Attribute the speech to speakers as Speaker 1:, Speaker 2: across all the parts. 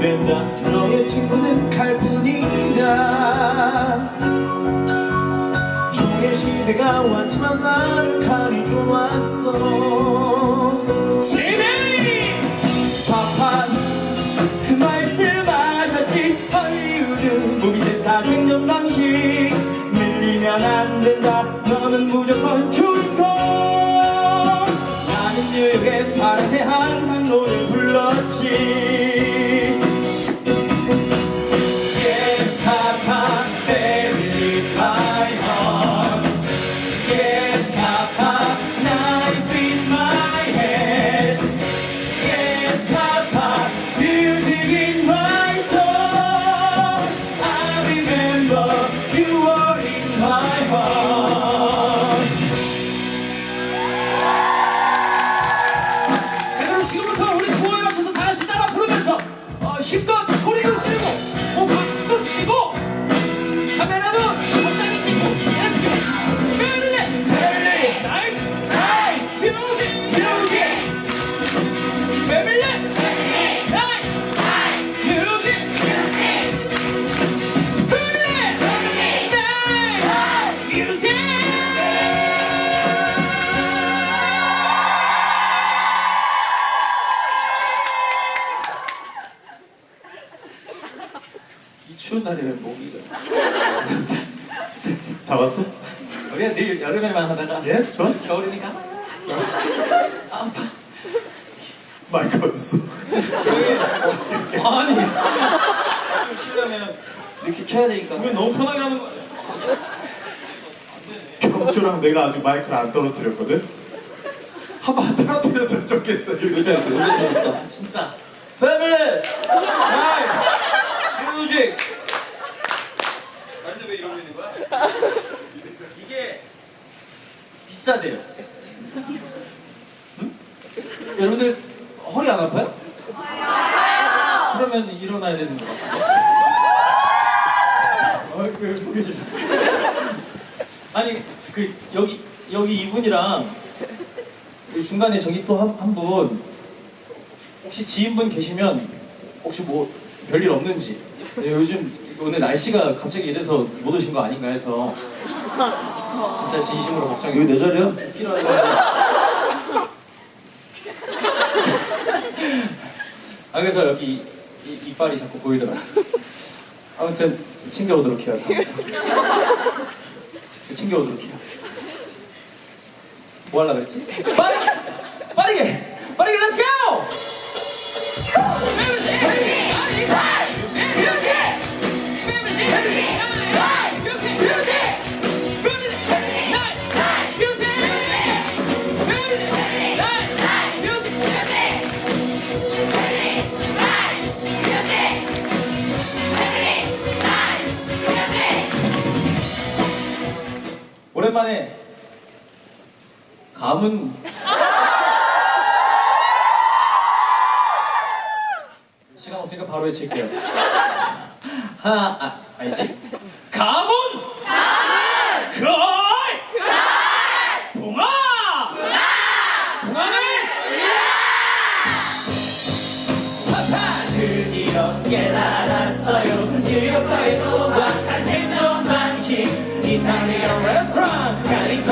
Speaker 1: 된다. 너의 친구는 칼뿐이다. 종의 시대가 왔지만 나는 칼이 좋았어 카
Speaker 2: 잡았어?
Speaker 1: 우리가 늘 여름에만 하다가
Speaker 2: 예스 좋았어.
Speaker 1: 겨울이니까. 아, 아파.
Speaker 2: 마이크 어딨어?
Speaker 1: 아니. 술 치려면 이렇게 쳐야 되니까. 우리 너무 편하게 하는 거 아니야?
Speaker 2: 경주랑 내가 아직 마이크를 안 떨어뜨렸거든? 한번 떨어뜨렸으면 좋겠어 이렇게.
Speaker 1: 아, 진짜. 패밀리 나이 뮤직 나한테 왜 이러고 있는 거야? 이게 비싸대요. 여러분들 허리 안 아파요? 그러면 일어나야 되는 것 같은데 어, 그 보기 아니 그 여기 여기 이분이랑 이 중간에 저기 또 한 분 혹시 지인분 계시면 혹시 뭐 별일 없는지. 네, 요즘 오늘 날씨가 갑자기 이래서 못 오신 거 아닌가 해서 진짜 진심으로 걱정이
Speaker 3: 여기 내 자리야?
Speaker 1: 필요하다 아 그래서 여기 이, 이빨이 자꾸 보이더라고 아무튼 챙겨오도록 해요 다음부터 챙겨오도록 해요 뭐 하려고 했지? 빠르게! 오랜만에 감은 시간 없으니까 바로 외칠게요. 하나, 아, 아니지? 크라이! 크라이! 붕아! 붕아! 붕아를! 파파 드디어 깨달았어요 소 이탈리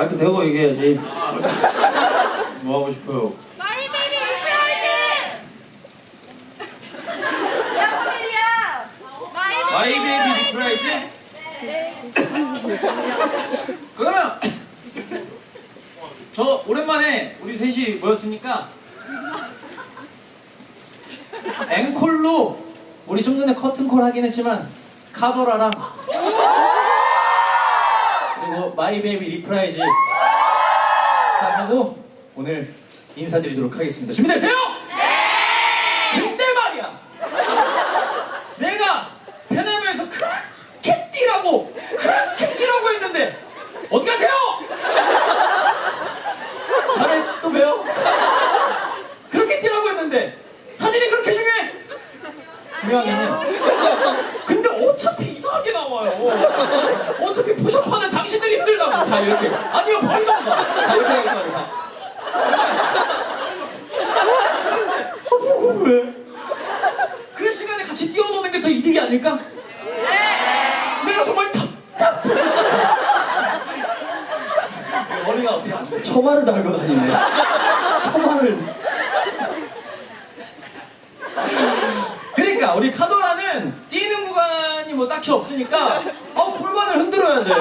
Speaker 3: 마이크 대고 얘기해야지. 뭐 하고 싶어요?
Speaker 4: 마이 베이비 리프라이즈! 야!
Speaker 3: 마이 베이비 리프라이즈?
Speaker 1: 그러면 저 오랜만에 우리 셋이 모였으니까 앵콜로 우리 좀 전에 커튼콜 하긴 했지만 카도라랑 그리고 마이 베이비 리프라이즈 딱 하고 오늘 인사드리도록 하겠습니다. 준비됐어요? 네! 근데 말이야 내가 베네무에서 그렇게 뛰라고 그렇게 뛰라고 했는데 어디 가세요? 다음에 또 봬요 그렇게 뛰라고 했는데 사진이 그렇게 중요해 중요하겠네요 근데 어차피 이상하게 나와요 어차피 포샵하는 당신들이 힘들다고 다 이렇게 아니면 버리던가 다 이렇게 하겠다고 다 어, 그거 왜? 그 시간에 같이 뛰어노는 게 더 이득이 아닐까? 내가 정말 답답해. 머리가
Speaker 3: 처마를 달고 다니네. 처마를.
Speaker 1: 그러니까 우리 카도라는 뛰는 구간이 뭐 딱히 없으니까 어 골반을 흔들어야 돼.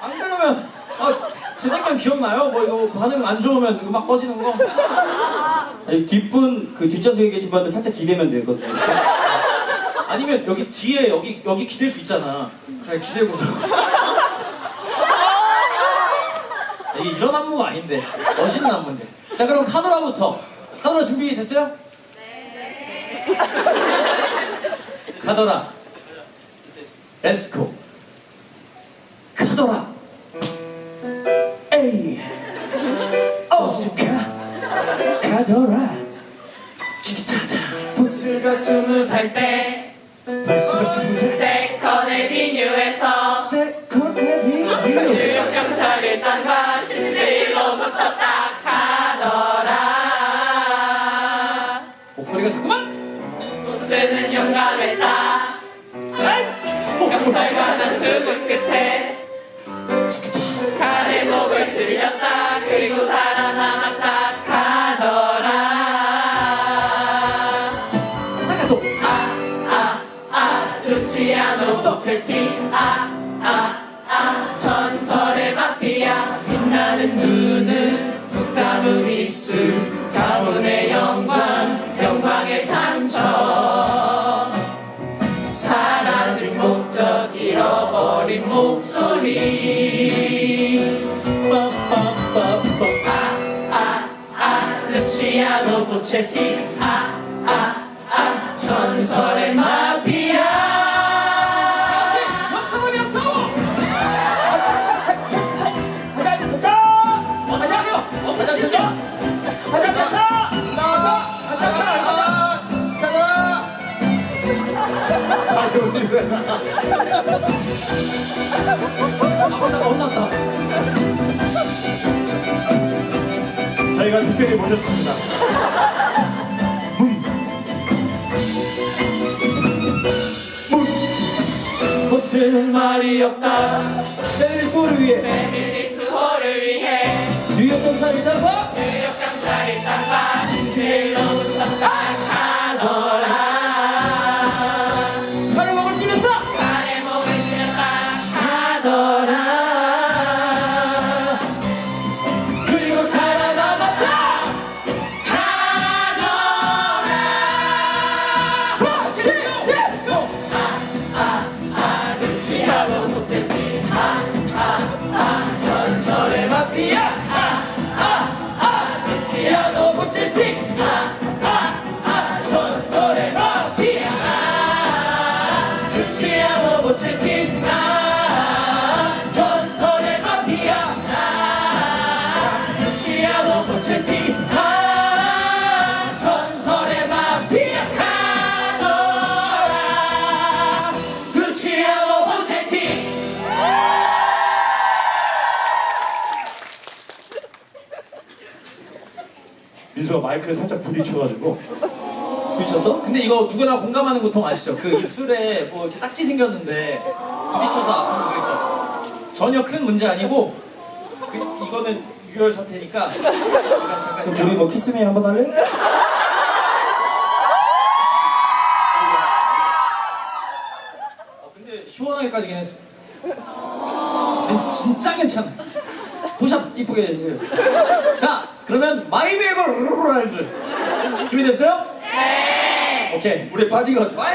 Speaker 1: 안 그러면 어 제작관 기억나요? 뭐 이거 반응 안 좋으면 음악 꺼지는 거.
Speaker 3: 아니, 뒷분, 그 뒷좌석에 계신 분한테 살짝 기대면 되거든요.
Speaker 1: 아니면 여기 뒤에 여기 여기 기댈 수 있잖아. 그냥 기대고서. 이게 이런 안무가 아닌데 멋있는 안무인데. 자 그럼 카더라부터. 카더라 준비 됐어요? 네. 카더라. 렛츠고. 카더라. 에이. 어스카. 카더라. 치키타타.
Speaker 5: 부스가 스무 살때
Speaker 1: 벌써가 스무 살.
Speaker 5: Today. 나는 눈은 푹 감은 입술 가문의 영광 영광의 상처 사라진 목적 잃어버린 목소리 아, 아, 루치아노 보체티 아, 아, 아, 전설의 마
Speaker 1: 가자 가자 가자 가자 나가자 가자 가자
Speaker 2: 잡아! 아이고, 니네.
Speaker 1: 혼났다 혼났다
Speaker 2: 저희가 특별히 모셨습니다.
Speaker 5: 보스는 말이 없다
Speaker 3: 셀리 소를 위해
Speaker 5: 패밀리 수호를 위해
Speaker 3: 뉴욕 경찰을 잡아!
Speaker 5: nella
Speaker 2: 마이크를 살짝 부딪혀가지고
Speaker 3: 부딪혀서?
Speaker 1: 근데 이거 누구나 공감하는 고통 아시죠? 그 입술에 뭐 이렇게 딱지 생겼는데 부딪혀서 아픈 거 있죠? 전혀 큰 문제 아니고 그, 이거는 유혈 사태니까 잠깐
Speaker 3: 그럼
Speaker 1: 잠깐
Speaker 3: 우리 뭐 키스미 한번 할래?
Speaker 1: 어, 근데 시원하게 까지긴 했어. 근데 진짜 괜찮아. 부샵 이쁘게 해주세요. 자, 그러면 마이베이버 루라이즈 준비됐어요? 네. 오케이, 물에 빠진 것 같아.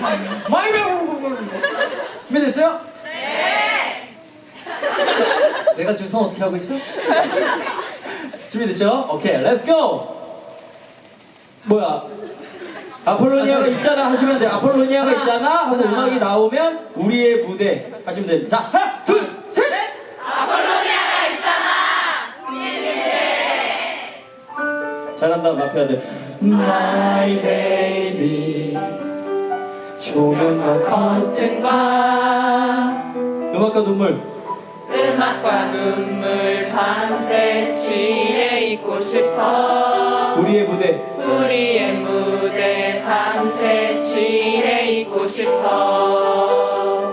Speaker 1: 마이베이버. 마이베이버 준비됐어요? 네. 내가 지금 손 어떻게 하고 있어? 준비됐죠? 오케이, 렛츠 고.
Speaker 3: 뭐야? 아폴로니아가 있잖아 하시면 돼요. 아폴로니아가 있잖아 하고 음악이 나오면 우리의 무대 하시면 됩니다. 자, 잘한다, 마피아들. My baby. 조명과
Speaker 5: 커튼 과
Speaker 3: 음악과 눈물.
Speaker 5: 음악과 눈물 밤새 취해 있고 싶어
Speaker 3: 우리의 무대.
Speaker 5: 우리의 무대 밤새 취해 있고 싶어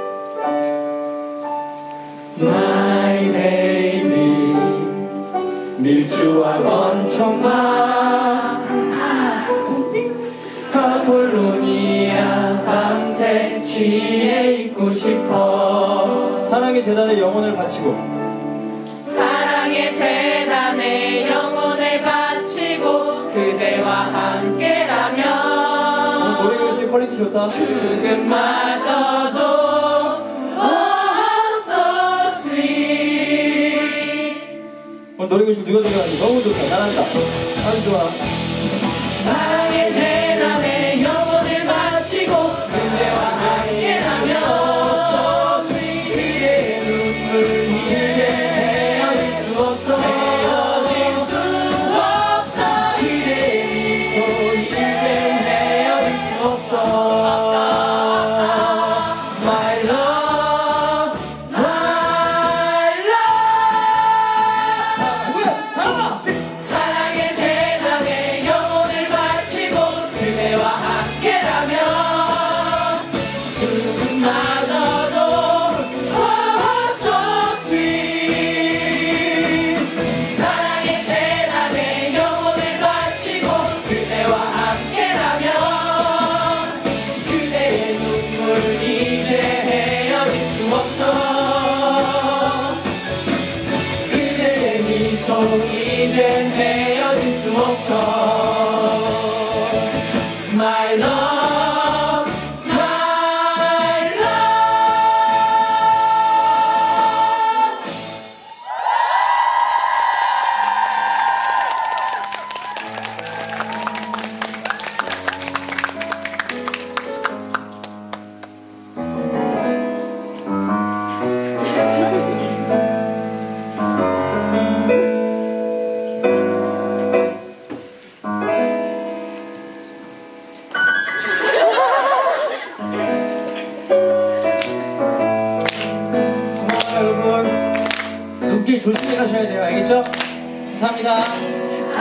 Speaker 5: My baby 밀주와 권총과 취해 있고 싶어
Speaker 3: 사랑의 재단에 영혼을 바치고
Speaker 5: 사랑의 재단에 영혼을 바치고 그대와 함께라면
Speaker 3: 노래 교실 퀄리티 좋다.
Speaker 5: 죽음마저도 oh so sweet
Speaker 3: 오늘 노래 교실 누가 들어가는지 너무 좋다. 잘한다. 아주 좋아.
Speaker 1: segredo.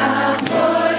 Speaker 5: 아폴